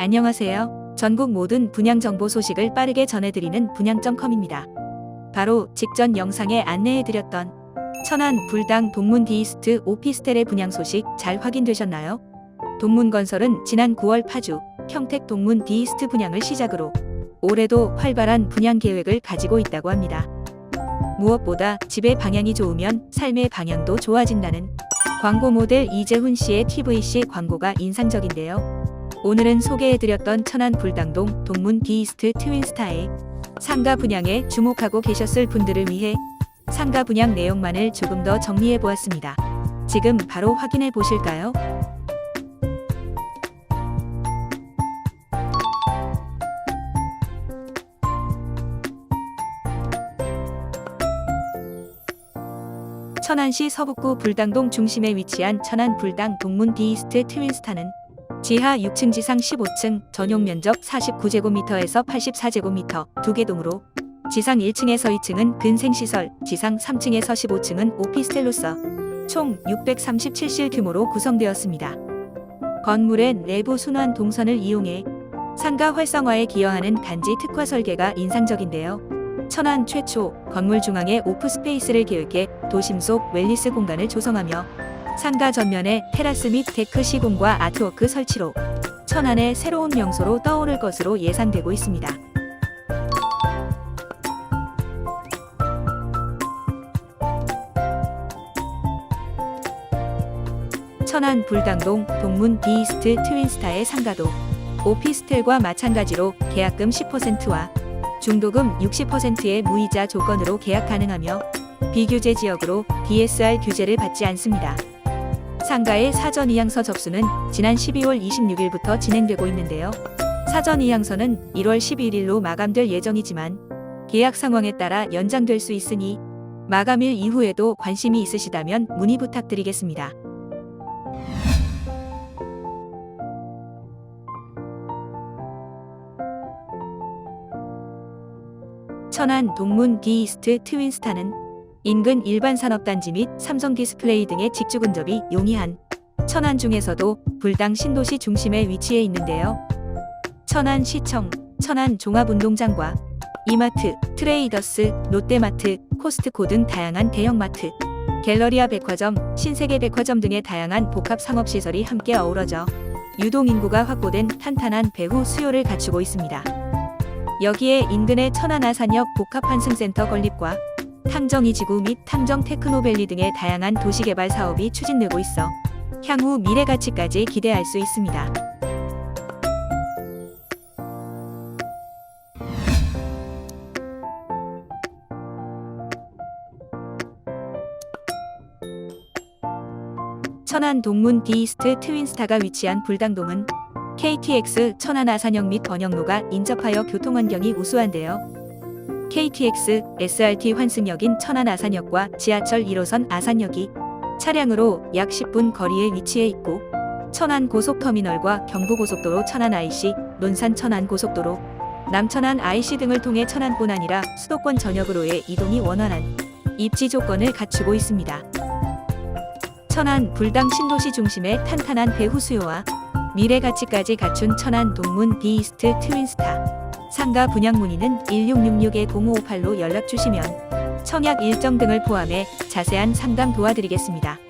안녕하세요. 전국 모든 분양 정보 소식을 빠르게 전해드리는 분양점컴입니다. 바로 직전 영상에 안내해드렸던 천안 불당 동문 디이스트 오피스텔의 분양 소식 잘 확인되셨나요? 동문건설은 지난 9월 파주 평택 동문 디이스트 분양을 시작으로 올해도 활발한 분양 계획을 가지고 있다고 합니다. 무엇보다 집의 방향이 좋으면 삶의 방향도 좋아진다는 광고 모델 이재훈 씨의 TVC 광고가 인상적인데요. 오늘은 소개해드렸던 천안 불당동 동문 디이스트 트윈스타의 상가 분양에 주목하고 계셨을 분들을 위해 상가 분양 내용만을 조금 더 정리해 보았습니다. 지금 바로 확인해 보실까요? 천안시 서북구 불당동 중심에 위치한 천안 불당 동문 디이스트 트윈스타는 지하 6층 지상 15층 전용 면적 49제곱미터에서 84제곱미터 두 개 동으로 지상 1층에서 2층은 근생시설, 지상 3층에서 15층은 오피스텔로서 총 637실 규모로 구성되었습니다. 건물의 내부 순환 동선을 이용해 상가 활성화에 기여하는 단지 특화 설계가 인상적인데요. 천안 최초 건물 중앙에 오프 스페이스를 계획해 도심 속 웰니스 공간을 조성하며 상가 전면에 테라스 및 데크 시공과 아트워크 설치로 천안의 새로운 명소로 떠오를 것으로 예상되고 있습니다. 천안 불당동 동문 디이스트 트윈스타의 상가도 오피스텔과 마찬가지로 계약금 10%와 중도금 60%의 무이자 조건으로 계약 가능하며 비규제 지역으로 DSR 규제를 받지 않습니다. 상가의 사전 이양서 접수는 지난 12월 26일부터 진행되고 있는데요. 사전 이양서는 1월 11일로 마감될 예정이지만 계약 상황에 따라 연장될 수 있으니 마감일 이후에도 관심이 있으시다면 문의 부탁드리겠습니다. 천안 동문 디이스트 트윈스타는 인근 일반 산업단지 및 삼성 디스플레이 등의 직주 근접이 용이한 천안 중에서도 불당 신도시 중심에 위치해 있는데요. 천안 시청, 천안 종합운동장과 이마트, 트레이더스, 롯데마트, 코스트코 등 다양한 대형마트, 갤러리아 백화점, 신세계 백화점 등의 다양한 복합 상업시설이 함께 어우러져 유동 인구가 확보된 탄탄한 배후 수요를 갖추고 있습니다. 여기에 인근의 천안 아산역 복합환승센터 건립과 탕정이지구 및 탕정 테크노밸리 등의 다양한 도시개발 사업이 추진되고 있어 향후 미래 가치까지 기대할 수 있습니다. 천안 동문 디이스트 트윈스타가 위치한 불당동은 KTX 천안 아산역 및 번영로가 인접하여 교통 환경이 우수한데요. KTX, SRT 환승역인 천안 아산역과 지하철 1호선 아산역이 차량으로 약 10분 거리에 위치해 있고 천안 고속터미널과 경부고속도로 천안 IC, 논산 천안 고속도로, 남천안 IC 등을 통해 천안뿐 아니라 수도권 전역으로의 이동이 원활한 입지 조건을 갖추고 있습니다. 천안 불당 신도시 중심의 탄탄한 배후 수요와 미래 가치까지 갖춘 천안 동문 디이스트 트윈스타 상가 분양 문의는 1666-0558로 연락 주시면 청약 일정 등을 포함해 자세한 상담 도와드리겠습니다.